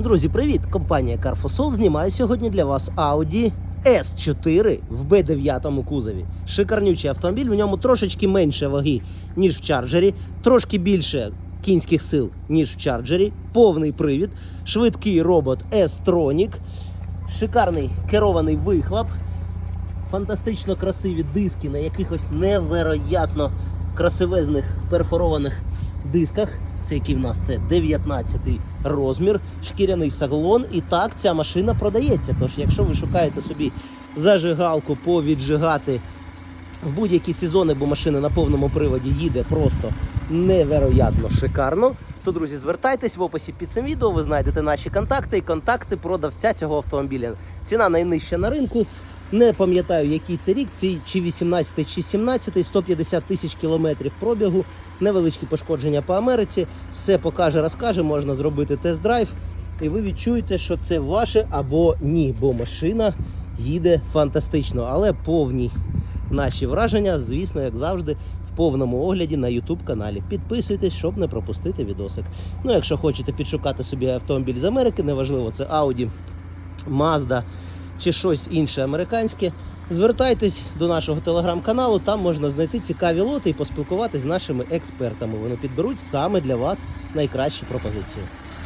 Друзі, привіт! Компанія Carfosol знімає сьогодні для вас Audi S4 в B9 кузові. Шикарнючий автомобіль, в ньому трошечки менше ваги, ніж в чарджері, трошки більше кінських сил, ніж в чарджері, повний привід, швидкий робот S-Tronic, шикарний керований вихлоп, фантастично красиві диски на якихось невероятно красивезних перфорованих дисках. Це який в нас це 19 розмір, шкіряний саглон. І так ця машина продається. Тож, якщо ви шукаєте собі зажигалку повіджигати в будь-які сезони, бо машина на повному приводі їде просто невероятно шикарно. То, друзі, звертайтесь в описі під цим відео. Ви знайдете наші контакти і контакти продавця цього автомобіля. Ціна найнижча на ринку. Не пам'ятаю, який це рік, ці чи 18, чи 17, 150 тисяч кілометрів пробігу, невеличкі пошкодження по Америці. Все покаже, розкаже, можна зробити тест-драйв. І ви відчуєте, що це ваше або ні, бо машина їде фантастично, але повні наші враження, звісно, як завжди, в повному огляді на YouTube каналі. Підписуйтесь, щоб не пропустити відосик. Ну, якщо хочете підшукати собі автомобіль з Америки, неважливо, це Audi, Mazda чи щось інше американське. Звертайтесь до нашого телеграм-каналу, там можна знайти цікаві лоти і поспілкуватись з нашими експертами. Вони підберуть саме для вас найкращі пропозиції.